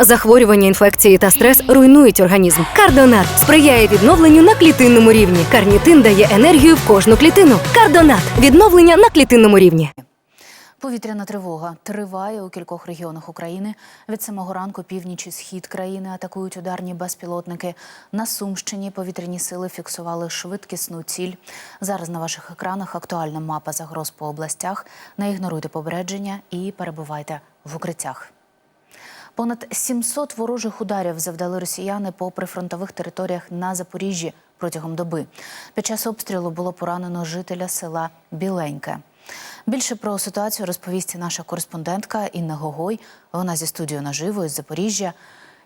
Захворювання, інфекції та стрес руйнують організм. Кардонат сприяє відновленню на клітинному рівні. Карнітин дає енергію в кожну клітину. Кардонат відновлення на клітинному рівні. Повітряна тривога триває у кількох регіонах України. Від самого ранку північ і схід країни атакують ударні безпілотники. На Сумщині повітряні сили фіксували швидкісну ціль. Зараз на ваших екранах актуальна мапа загроз по областях. Не ігноруйте попередження і перебувайте в укриттях. Понад 700 ворожих ударів завдали росіяни по прифронтових територіях на Запоріжжі протягом доби. Під час обстрілу було поранено жителя села Біленьке. Більше про ситуацію розповість наша кореспондентка Інна Гогой. Вона зі студією наживо із Запоріжжя.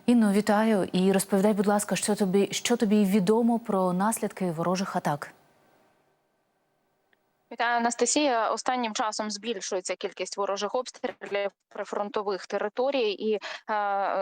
Інно, вітаю і розповідай, будь ласка, що тобі, що тобі відомо про наслідки ворожих атак. Вітаю, Анастасія. Останнім часом збільшується кількість ворожих обстрілів прифронтових територій, і е,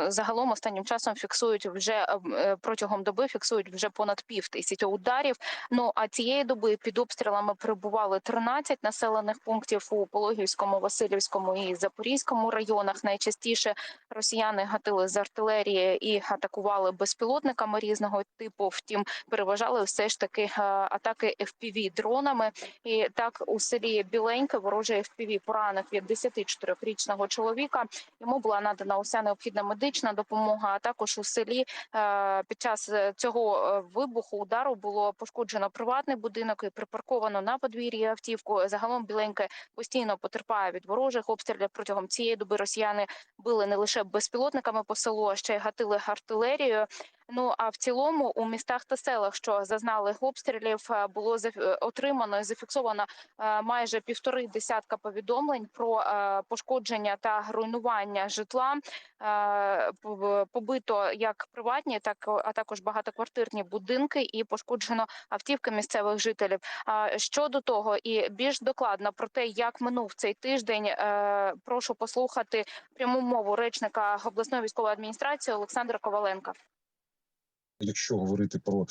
загалом останнім часом фіксують вже е, протягом доби фіксують вже понад пів тисячі ударів. Ну а цієї доби під обстрілами перебували 13 населених пунктів у Пологівському, Васильівському і Запорізькому районах. Найчастіше росіяни гатили з артилерії і атакували безпілотниками різного типу. Втім, переважали все ж таки е, атаки fpv дронами. І так у селі Біленьке ворожий FPV поранив 54-річного чоловіка. Йому була надана уся необхідна медична допомога. А також у селі е, під час е, цього е, вибуху удару було пошкоджено приватний будинок і припарковано на подвір'ї автівку. Загалом Біленьке постійно потерпає від ворожих обстрілів. Протягом цієї доби росіяни били не лише безпілотниками по селу, а ще й гатили артилерією. Ну а в цілому у містах та селах, що зазнали обстрілів, е, було е, отримано і зафіксовано е, майже півтори десятка повідомлень про пошкодження та руйнування житла. Побито як приватні, так а також багатоквартирні будинки, і пошкоджено автівки місцевих жителів. А щодо того, і більш докладно про те, як минув цей тиждень, прошу послухати пряму мову речника обласної військової адміністрації Олександра Коваленка. Якщо говорити про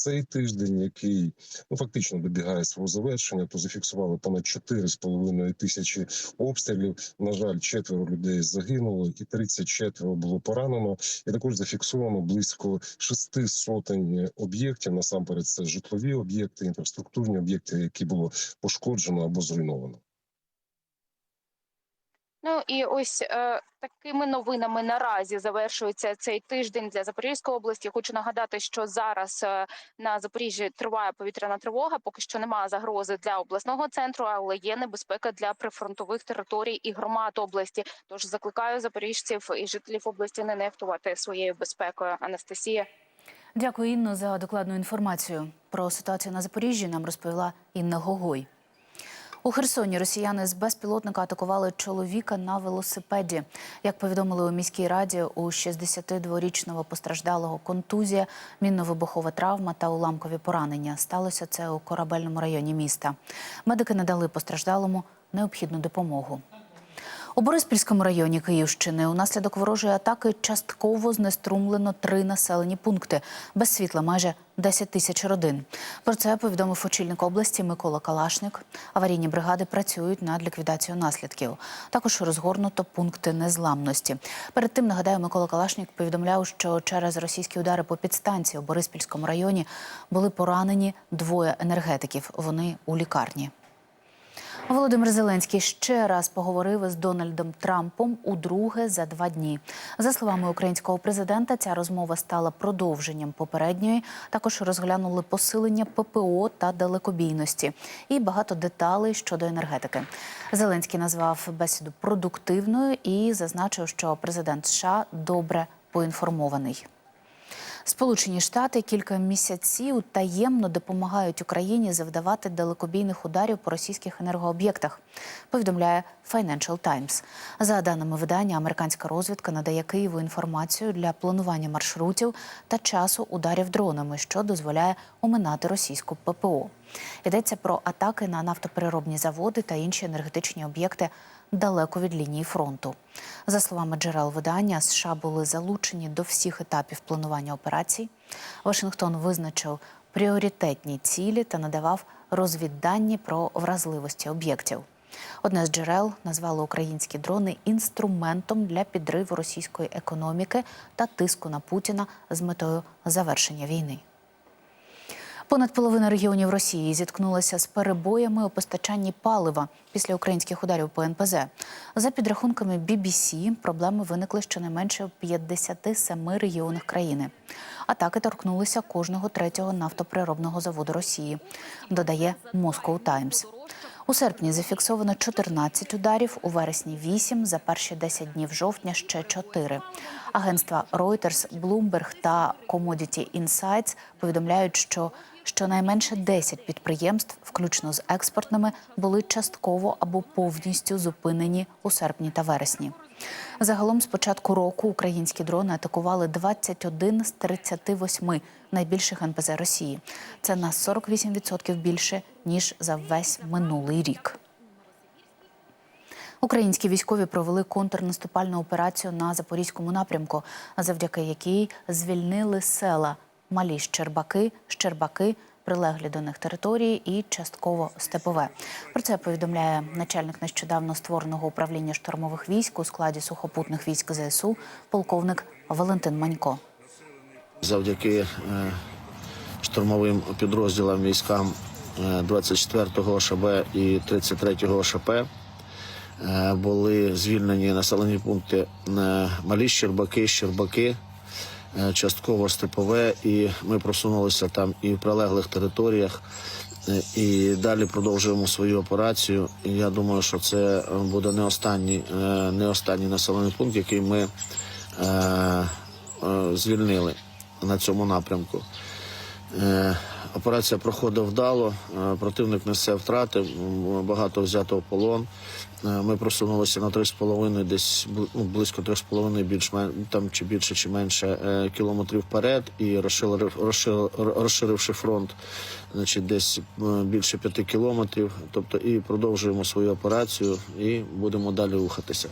цей тиждень, який ну фактично добігає свого завершення, то зафіксували понад 4,5 тисячі обстрілів. На жаль, четверо людей загинуло, і 34 було поранено. І також зафіксовано близько шести сотень об'єктів. Насамперед, це житлові об'єкти, інфраструктурні об'єкти, які було пошкоджено або зруйновано. Ну і ось е, такими новинами наразі завершується цей тиждень для Запорізької області. Хочу нагадати, що зараз е, на Запоріжжі триває повітряна тривога. Поки що немає загрози для обласного центру, але є небезпека для прифронтових територій і громад області. Тож закликаю запоріжців і жителів області не нехтувати своєю безпекою. Анастасія. Дякую, Інно, за докладну інформацію. Про ситуацію на Запоріжжі нам розповіла Інна Гогой. У Херсоні росіяни з безпілотника атакували чоловіка на велосипеді. Як повідомили у міській раді, у 62-річного постраждалого контузія, мінно-вибухова травма та уламкові поранення. Сталося це у корабельному районі міста. Медики надали постраждалому необхідну допомогу. У Бориспільському районі Київщини унаслідок ворожої атаки частково знеструмлено три населені пункти. Без світла майже 10 тисяч родин. Про це повідомив очільник області Микола Калашник. Аварійні бригади працюють над ліквідацією наслідків. Також розгорнуто пункти незламності. Перед тим нагадаю, Микола Калашник повідомляв, що через російські удари по підстанції у Бориспільському районі були поранені двоє енергетиків. Вони у лікарні. Володимир Зеленський ще раз поговорив із Дональдом Трампом удруге за два дні. За словами українського президента, ця розмова стала продовженням попередньої. Також розглянули посилення ППО та далекобійності і багато деталей щодо енергетики. Зеленський назвав бесіду продуктивною і зазначив, що президент США добре поінформований. Сполучені Штати кілька місяців таємно допомагають Україні завдавати далекобійних ударів по російських енергооб'єктах. Повідомляє Financial Times. За даними видання, американська розвідка надає Києву інформацію для планування маршрутів та часу ударів дронами, що дозволяє оминати російську ППО. Йдеться про атаки на нафтопереробні заводи та інші енергетичні об'єкти далеко від лінії фронту. За словами джерел видання, США були залучені до всіх етапів планування операцій. Вашингтон визначив пріоритетні цілі та надавав розвіддані про вразливості об'єктів. Одне з джерел назвало українські дрони інструментом для підриву російської економіки та тиску на Путіна з метою завершення війни. Понад половина регіонів Росії зіткнулася з перебоями у постачанні палива після українських ударів по НПЗ. За підрахунками BBC, проблеми виникли щонайменше в 57 регіонах країни. Атаки торкнулися кожного третього нафтоприробного заводу Росії, додає Moscow Times. У серпні зафіксовано 14 ударів, у вересні 8, за перші 10 днів жовтня ще 4. Агентства Reuters, Bloomberg та Commodity Insights повідомляють, що щонайменше 10 підприємств, включно з експортними, були частково або повністю зупинені у серпні та вересні. Загалом з початку року українські дрони атакували 21 з 38 найбільших НПЗ Росії. Це на 48% більше ніж за весь минулий рік. Українські військові провели контрнаступальну операцію на запорізькому напрямку, завдяки якій звільнили села Малі Щербаки, Щербаки, прилеглі до них території і частково степове. Про це повідомляє начальник нещодавно створеного управління штурмових військ у складі сухопутних військ ЗСУ, полковник Валентин Манько. завдяки е, штурмовим підрозділам військам е, 24-го ШБ і 33-го ШП е, були звільнені населені пункти е, Малі Щербаки, Щербаки, е, частково Степове, і ми просунулися там і в прилеглих територіях. е, І далі продовжуємо свою операцію. І я думаю, що це буде не останній, е, не останній населений пункт, який ми е, е, звільнили на цьому напрямку. Операція проходить вдало, е, противник несе втрати, багато взято в полон. Е, Ми просунулися на 3,5, десь ну, близько 3,5, більш там чи більше, чи менше е, кілометрів вперед, і розширив, розширив, розширивши фронт, значить, десь більше 5 кілометрів. Тобто і продовжуємо свою операцію і будемо далі рухатися.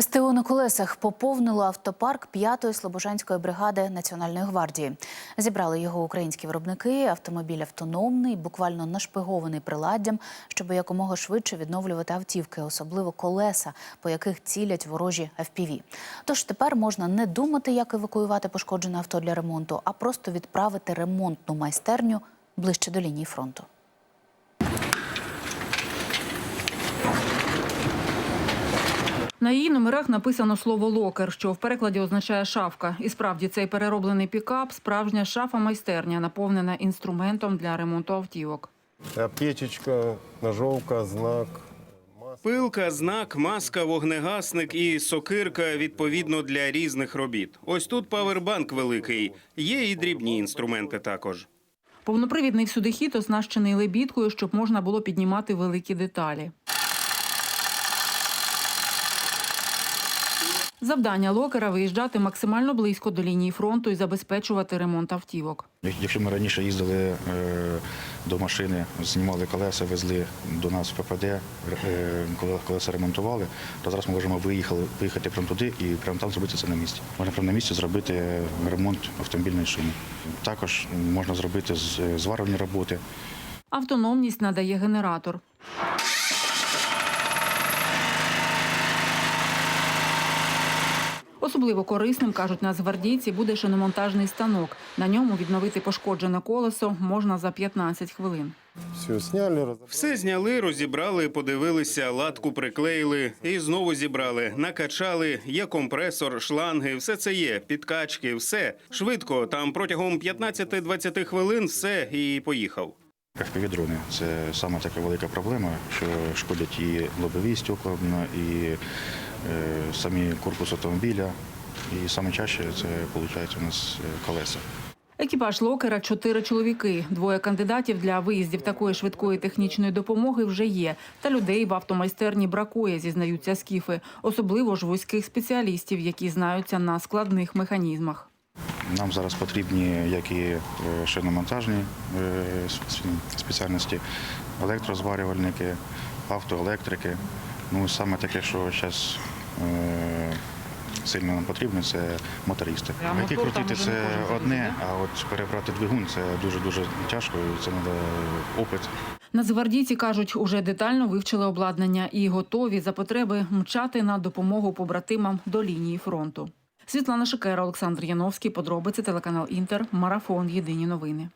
СТО на колесах поповнило автопарк 5-ї Слобожанської бригади Національної гвардії. Зібрали його українські виробники. Автомобіль автономний, буквально нашпигований приладдям, щоб якомога швидше відновлювати автівки, особливо колеса, по яких цілять ворожі FPV. Тож тепер можна не думати, як евакуювати пошкоджене авто для ремонту, а просто відправити ремонтну майстерню ближче до лінії фронту. На її номерах написано слово локер, що в перекладі означає шафка. І справді цей перероблений пікап справжня шафа-майстерня, наповнена інструментом для ремонту автівок. Аптечечка, ножовка, знак. Пилка, знак, маска, вогнегасник і сокирка відповідно для різних робіт. Ось тут павербанк великий. Є і дрібні інструменти також. Повнопривідний всюдихід оснащений лебідкою, щоб можна було піднімати великі деталі. Завдання локера виїжджати максимально близько до лінії фронту і забезпечувати ремонт автівок. Якщо ми раніше їздили е, до машини, знімали колеса, везли до нас в ППД, е, коли колеса ремонтували, то зараз ми можемо виїхали, виїхати прямо туди і прямо там зробити це на місці. Можна прямо на місці зробити ремонт автомобільної шини. Також можна зробити з- зварювальні роботи. Автономність надає генератор. Особливо корисним, кажуть нацгвардійці, буде шиномонтажний станок. На ньому відновити пошкоджене колесо можна за 15 хвилин. Все сняли, разобрали. Все зняли, розібрали, подивилися, латку приклеїли і знову зібрали, накачали. Є компресор, шланги, все це є, підкачки, все швидко. Там протягом 15-20 хвилин все і поїхав. FPV-дрони – це саме така велика проблема, що шкодять і лобові стекла, і самі корпус автомобіля. І саме чаще це виходить у нас е, колеса. Екіпаж локера чотири чоловіки. Двоє кандидатів для виїздів такої швидкої технічної допомоги вже є. Та людей в автомайстерні бракує, зізнаються скіфи, особливо ж вузьких спеціалістів, які знаються на складних механізмах. Нам зараз потрібні як і е, шиномонтажні е, спеціальності, електрозварювальники, автоелектрики. Ну, саме таке, що зараз сильно нам потрібні, це мотористи. Там крутити це одне, а от перебрати двигун це дуже-дуже тяжко, і це треба опит. Нацгвардійці кажуть, уже детально вивчили обладнання і готові за потреби мчати на допомогу побратимам до лінії фронту. Світлана Шикера, Олександр Яновський. Подробиці телеканал Інтер. Марафон. Єдині новини.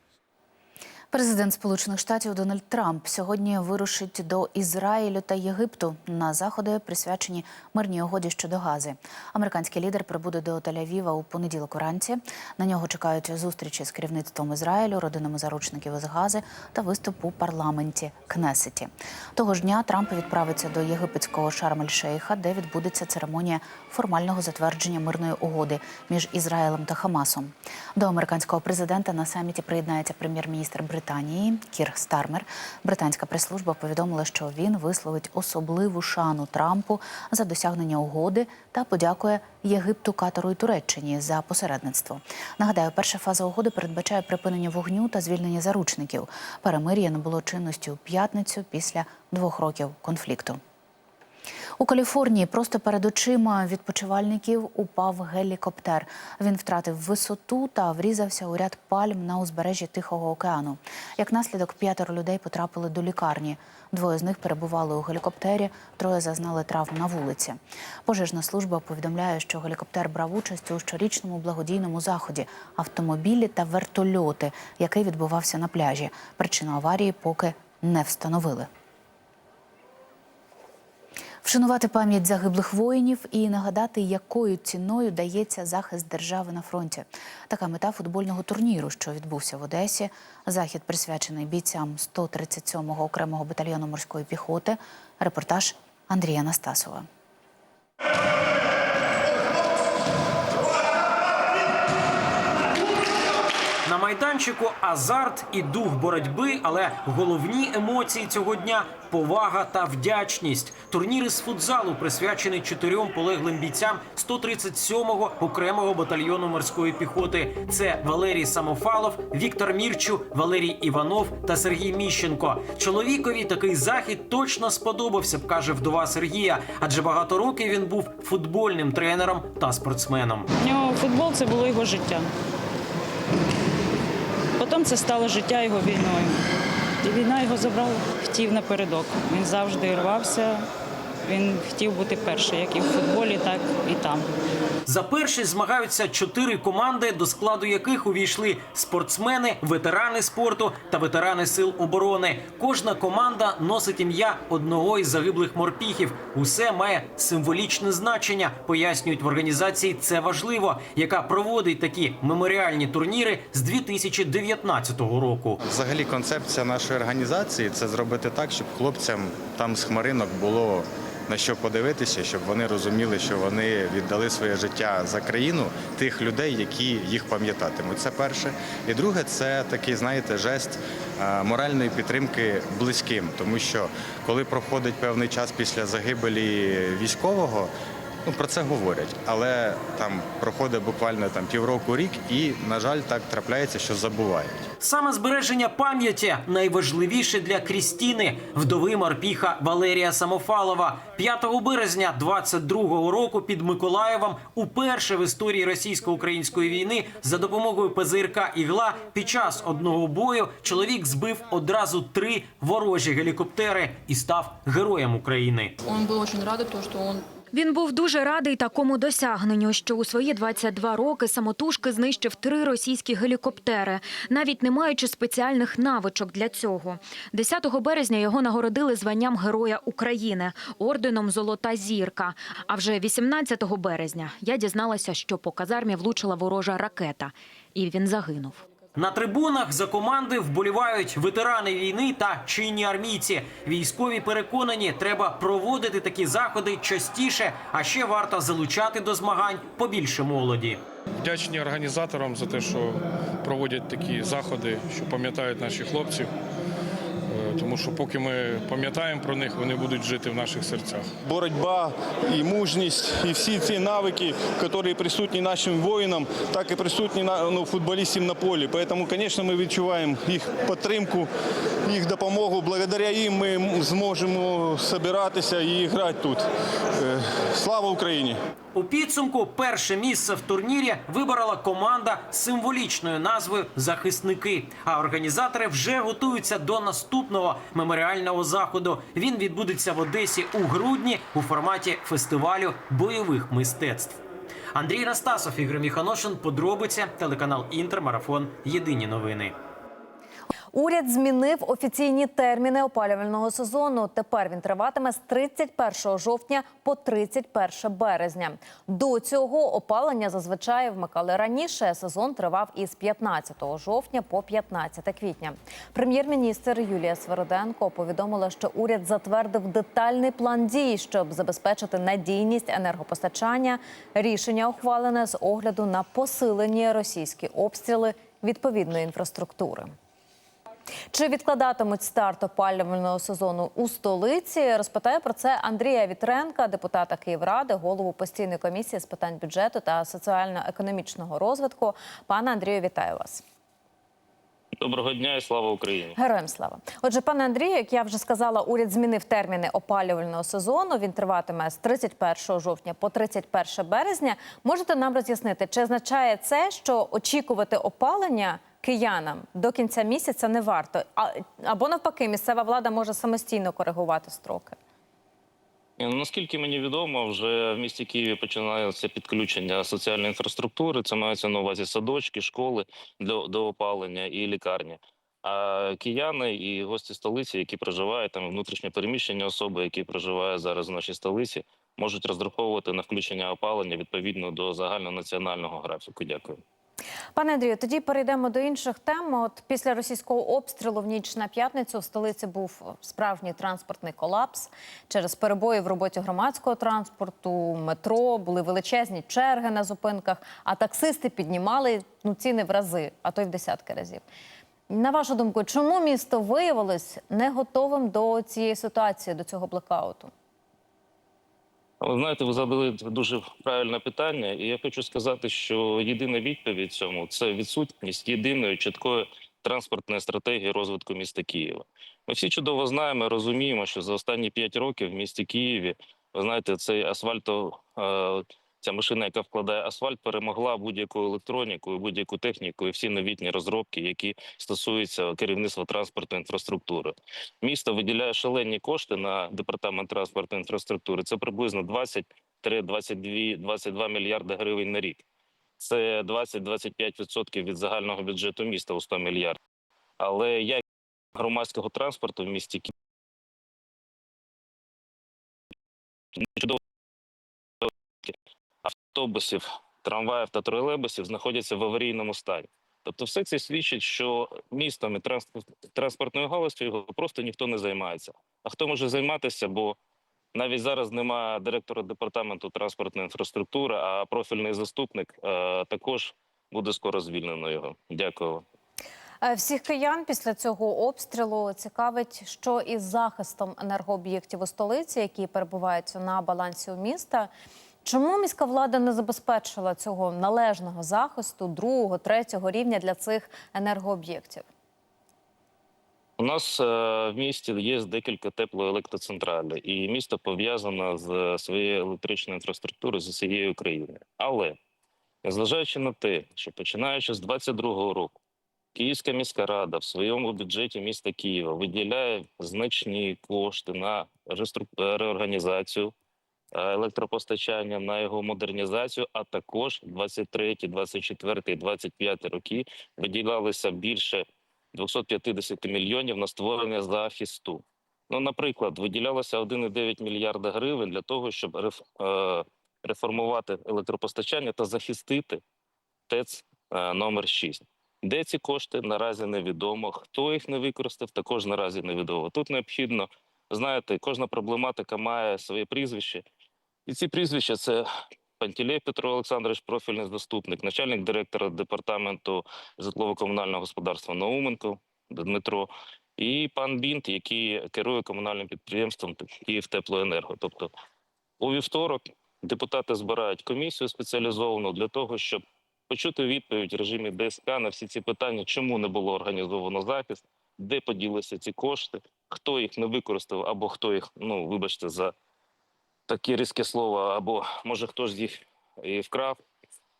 Президент Сполучених Штатів Дональд Трамп сьогодні вирушить до Ізраїлю та Єгипту на заходи, присвячені мирній угоді щодо Гази. Американський лідер прибуде до Тель-Авіва у понеділок уранці. На нього чекають зустрічі з керівництвом Ізраїлю, родинами заручників із Гази та виступ у парламенті Кнесеті. Того ж дня Трамп відправиться до єгипетського Шарм-ель-Шейха, де відбудеться церемонія формального затвердження мирної угоди між Ізраїлем та Хамасом. До американського президента на саміті приєднається прем'єр-міністр Британії Кір Стармер. Британська прес-служба повідомила, що він висловить особливу шану Трампу за досягнення угоди та подякує Єгипту, Катару і Туреччині за посередництво. Нагадаю, перша фаза угоди передбачає припинення вогню та звільнення заручників. Перемир'я набуло чинності у п'ятницю після двох років конфлікту. У Каліфорнії просто перед очима відпочивальників упав гелікоптер. Він втратив висоту та врізався у ряд пальм на узбережжі Тихого океану. Як наслідок, п'ятеро людей потрапили до лікарні. Двоє з них перебували у гелікоптері, троє зазнали травм на вулиці. Пожежна служба повідомляє, що гелікоптер брав участь у щорічному благодійному заході автомобілі та вертольоти, який відбувався на пляжі. Причину аварії поки не встановили. Вшанувати пам'ять загиблих воїнів і нагадати, якою ціною дається захист держави на фронті. Така мета футбольного турніру, що відбувся в Одесі. Захід присвячений бійцям 137-го окремого батальйону морської піхоти. Репортаж Андрія Настасова. Майданчику азарт і дух боротьби, але головні емоції цього дня повага та вдячність. Турнір із футзалу присвячений чотирьом полеглим бійцям 137-го окремого батальйону морської піхоти. Це Валерій Самофалов, Віктор Мірчу, Валерій Іванов та Сергій Міщенко. Чоловікові такий захід точно сподобався б, каже вдова Сергія, адже багато років він був футбольним тренером та спортсменом. У нього футбол це було його життя. Потім це стало життя його війною. І війна його забрала, хотів напередок. Він завжди рвався. Він хотів бути перший, як і в футболі, так і там. За першість змагаються чотири команди, до складу яких увійшли спортсмени, ветерани спорту та ветерани сил оборони. Кожна команда носить ім'я одного із загиблих морпіхів. Усе має символічне значення, пояснюють в організації. Це важливо, яка проводить такі меморіальні турніри з 2019 року. Взагалі, концепція нашої організації це зробити так, щоб хлопцям там з хмаринок було на що подивитися, щоб вони розуміли, що вони віддали своє життя за країну тих людей, які їх пам'ятатимуть. Це перше. І друге, це такий, знаєте, жест моральної підтримки близьким, тому що коли проходить певний час після загибелі військового. Ну, про це говорять, але там проходить буквально там півроку рік, і на жаль, так трапляється, що забувають. Саме збереження пам'яті найважливіше для Крістіни, вдови морпіха Валерія Самофалова. 5 березня 22-го року під Миколаєвом уперше в історії російсько-української війни за допомогою ПЗРК «Ігла» під час одного бою чоловік збив одразу три ворожі гелікоптери і став героєм України. Он был очень рад, то, что он Він був дуже радий такому досягненню, що у свої 22 роки самотужки знищив три російські гелікоптери, навіть не маючи спеціальних навичок для цього. 10 березня його нагородили званням Героя України орденом Золота зірка. А вже 18 березня я дізналася, що по казармі влучила ворожа ракета, і він загинув. На трибунах за команди вболівають ветерани війни та чинні армійці. Військові переконані, треба проводити такі заходи частіше, а ще варто залучати до змагань побільше молоді. Вдячні організаторам за те, що проводять такі заходи, що пам'ятають наші хлопці. Тому що поки ми пам'ятаємо про них, вони будуть жити в наших серцях. Боротьба і мужність, і всі ці навики, які присутні нашим воїнам, так і присутні на- ну, футболістам на полі. Тому, звісно, ми відчуваємо їх підтримку, їх допомогу. Благодаря їм ми зможемо збиратися і грати тут. Е, Слава Україні! У підсумку перше місце в турнірі виборола команда з символічною назвою Захисники. А організатори вже готуються до наступного меморіального заходу. Він відбудеться в Одесі у грудні у форматі фестивалю бойових мистецтв. Андрій Растасов, Ігор Міханошин, подробиця, телеканал Інтермарафон. Єдині новини. Уряд змінив офіційні терміни опалювального сезону. Тепер він триватиме з 31 жовтня по 31 березня. До цього опалення зазвичай вмикали раніше. Сезон тривав із 15 жовтня по 15 квітня. Прем'єр-міністр Юлія Свероденко повідомила, що уряд затвердив детальний план дій, щоб забезпечити надійність енергопостачання. Рішення ухвалене з огляду на посилені російські обстріли відповідної інфраструктури. Чи відкладатимуть старт опалювального сезону у столиці? Розпитаю про це Андрія Вітренка, депутата Київради, голову постійної комісії з питань бюджету та соціально-економічного розвитку. Пане Андрію, вітаю вас. Доброго дня і слава Україні. Героям слава. Отже, пане Андрію, як я вже сказала, уряд змінив терміни опалювального сезону. Він триватиме з 31 жовтня по 31 березня. Можете нам роз'яснити, чи означає це, що очікувати опалення киянам до кінця місяця не варто? А, або навпаки, місцева влада може самостійно коригувати строки. Ну, наскільки мені відомо, вже в місті Києві починається підключення соціальної інфраструктури. Це мається на увазі садочки, школи до, до опалення і лікарні. А кияни і гості столиці, які проживають там внутрішньо переміщені особи, які проживають зараз в нашій столиці, можуть розраховувати на включення опалення відповідно до загальнонаціонального графіку. Дякую. Пане Андрію, тоді перейдемо до інших тем. От після російського обстрілу в ніч на п'ятницю в столиці був справжній транспортний колапс через перебої в роботі громадського транспорту, метро, були величезні черги на зупинках, а таксисти піднімали ну, ціни в рази, а то й в десятки разів. На вашу думку, чому місто виявилось не готовим до цієї ситуації, до цього блекауту? Ви знаєте, ви задали дуже правильне питання, і я хочу сказати, що єдина відповідь цьому це відсутність єдиної чіткої транспортної стратегії розвитку міста Києва. Ми всі чудово знаємо, розуміємо, що за останні п'ять років в місті Києві, ви знаєте, цей асфальто. Ця машина, яка вкладає асфальт, перемогла будь-яку електроніку, і будь-яку техніку і всі новітні розробки, які стосуються керівництва транспортної інфраструктури. Місто виділяє шалені кошти на департамент транспортної інфраструктури. Це приблизно 20-22 мільярди гривень на рік. Це 20-25% від загального бюджету міста у 100 мільярдів. Але як громадського транспорту в місті чудово автобусів, трамваїв та тролейбусів знаходяться в аварійному стані. Тобто, все це свідчить, що містом і транспортною галузю його просто ніхто не займається. А хто може займатися? Бо навіть зараз немає директора департаменту транспортної інфраструктури, а профільний заступник е, також буде скоро звільнено його. Дякую. Е, Всіх киян після цього обстрілу цікавить, що із захистом енергооб'єктів у столиці, які перебувають на балансі у міста. Чому міська влада не забезпечила цього належного захисту другого, третього рівня для цих енергооб'єктів? У нас е, в місті є декілька теплоелектроцентралей, і місто пов'язано з своєю електричною інфраструктурою з усією країною. Але незважаючи на те, що починаючи з 22-го року, Київська міська рада в своєму бюджеті міста Києва виділяє значні кошти на реорганізацію е, електропостачання, на його модернізацію, а також 23, 24, 25 роки виділялися більше 250 мільйонів на створення захисту. Ну, наприклад, виділялося 1,9 мільярда гривень для того, щоб е, реформувати електропостачання та захистити ТЕЦ е, номер 6. Де ці кошти наразі невідомо. Хто їх не використав, також наразі невідомо. Тут необхідно, знаєте, кожна проблематика має своє прізвище, і ці прізвища це Пантелей Петро Олександрович, профільний заступник, начальник директора департаменту житлово-комунального господарства Науменко Дмитро, і пан Бінт, який керує комунальним підприємством «Київтеплоенерго». Тобто у вівторок депутати збирають комісію спеціалізовану для того, щоб почути відповідь в режимі ДСК на всі ці питання, чому не було організовано захист, де поділися ці кошти, хто їх не використав або хто їх, ну вибачте, за таке різкі слова, або може хтось їх і вкрав.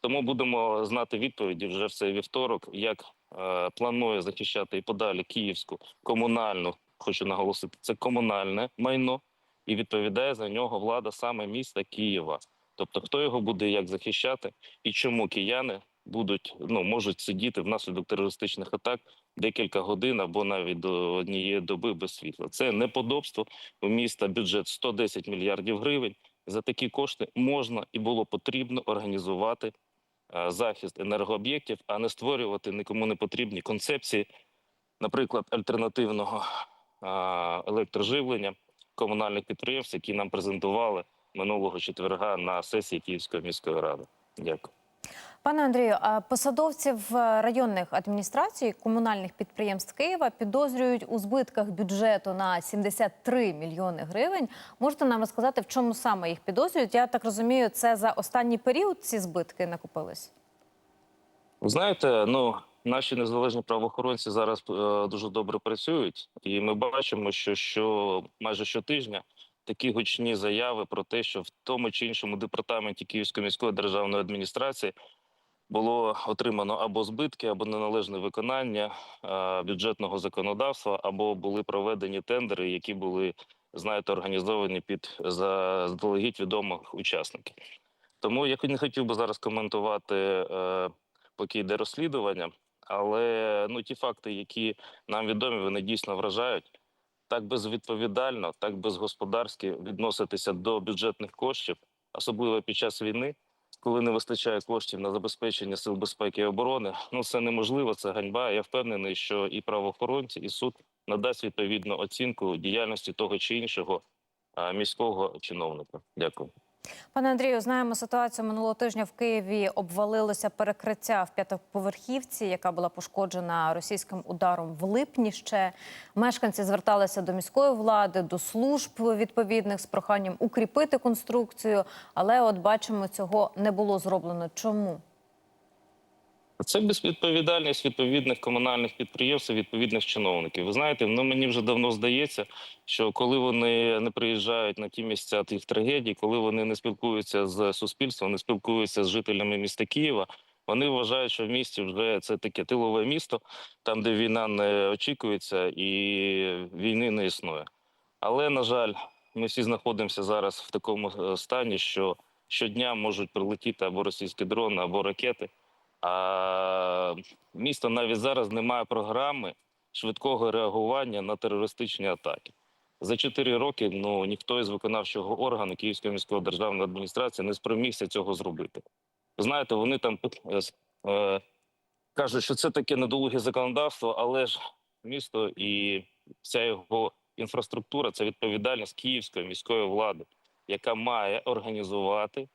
Тому будемо знати відповіді вже в цей вівторок, як е, планує захищати і подалі київську комунальну, хочу наголосити, це комунальне майно, і відповідає за нього влада саме міста Києва. Тобто, хто його буде як захищати, і чому кияни будуть ну можуть сидіти внаслідок терористичних атак декілька годин або навіть до однієї доби без світла. Це неподобство. У міста бюджет 110 мільярдів гривень. За такі кошти можна і було потрібно організувати е, захист енергооб'єктів, а не створювати нікому не потрібні концепції, наприклад, альтернативного е, електроживлення комунальних підприємств, які нам презентували минулого четверга на сесії Київської міської ради. Дякую. Пане Андрію, посадовців районних адміністрацій комунальних підприємств Києва підозрюють у збитках бюджету на 73 мільйони гривень. Можете нам розказати, в чому саме їх підозрюють? Я так розумію, це за останній період ці збитки накопились? Знаєте, ну наші незалежні правоохоронці зараз е, дуже добре працюють, і ми бачимо, що, що майже щотижня такі гучні заяви про те, що в тому чи іншому департаменті Київської міської державної адміністрації було отримано або збитки, або неналежне виконання бюджетного законодавства, або були проведені тендери, які були знаєте, організовані під заздалегідь відомих учасників. Тому я не хотів би зараз коментувати, е, поки йде розслідування, але ну ті факти, які нам відомі, вони дійсно вражають. Так безвідповідально, так безгосподарськи відноситися до бюджетних коштів, особливо під час війни, коли не вистачає коштів на забезпечення сил безпеки і оборони. Ну це неможливо, це ганьба. Я впевнений, що і правоохоронці, і суд надасть відповідну оцінку діяльності того чи іншого міського чиновника. Дякую. Пане Андрію, знаємо ситуацію минулого тижня в Києві обвалилося перекриття в п'ятоповерхівці, яка була пошкоджена російським ударом в липні. Ще мешканці зверталися до міської влади, до служб відповідних з проханням укріпити конструкцію. Але от бачимо, цього не було зроблено. Чому? Це безвідповідальність відповідних комунальних підприємств, відповідних чиновників. Ви знаєте, ну мені вже давно здається, що коли вони не приїжджають на ті місця тих трагедій, коли вони не спілкуються з суспільством, не спілкуються з жителями міста Києва, вони вважають, що в місті вже це таке тилове місто, там де війна не очікується і війни не існує. Але на жаль, ми всі знаходимося зараз в такому е, стані, що щодня можуть прилетіти або російські дрони, або ракети. А місто навіть зараз не має програми швидкого реагування на терористичні атаки. За чотири роки ну ніхто із виконавчого органу Київської міської державної адміністрації не спромігся цього зробити. Знаєте, вони там е, е, кажуть, що це таке недолуге законодавство, але ж місто і вся його інфраструктура це відповідальність Київської міської влади, яка має організувати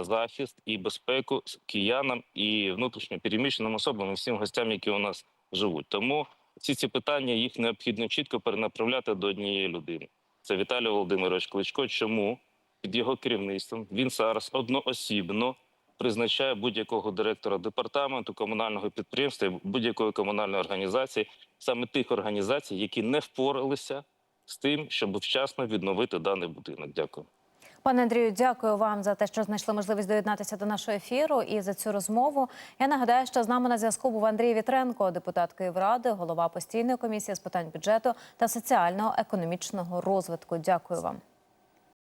захист і безпеку киянам і внутрішньо переміщеним особам і всім гостям, які у нас живуть. Тому всі ці питання їх необхідно чітко перенаправляти до однієї людини. Це Віталій Володимирович Кличко. Чому під його керівництвом він зараз одноосібно призначає будь-якого директора департаменту комунального підприємства, будь-якої комунальної організації, саме тих організацій, які не впоралися з тим, щоб вчасно відновити даний будинок. Дякую. Пане Андрію, дякую вам за те, що знайшли можливість доєднатися до нашого ефіру і за цю розмову. Я нагадаю, що з нами на зв'язку був Андрій Вітренко, депутат Київради, голова постійної комісії з питань бюджету та соціально-економічного розвитку. Дякую вам.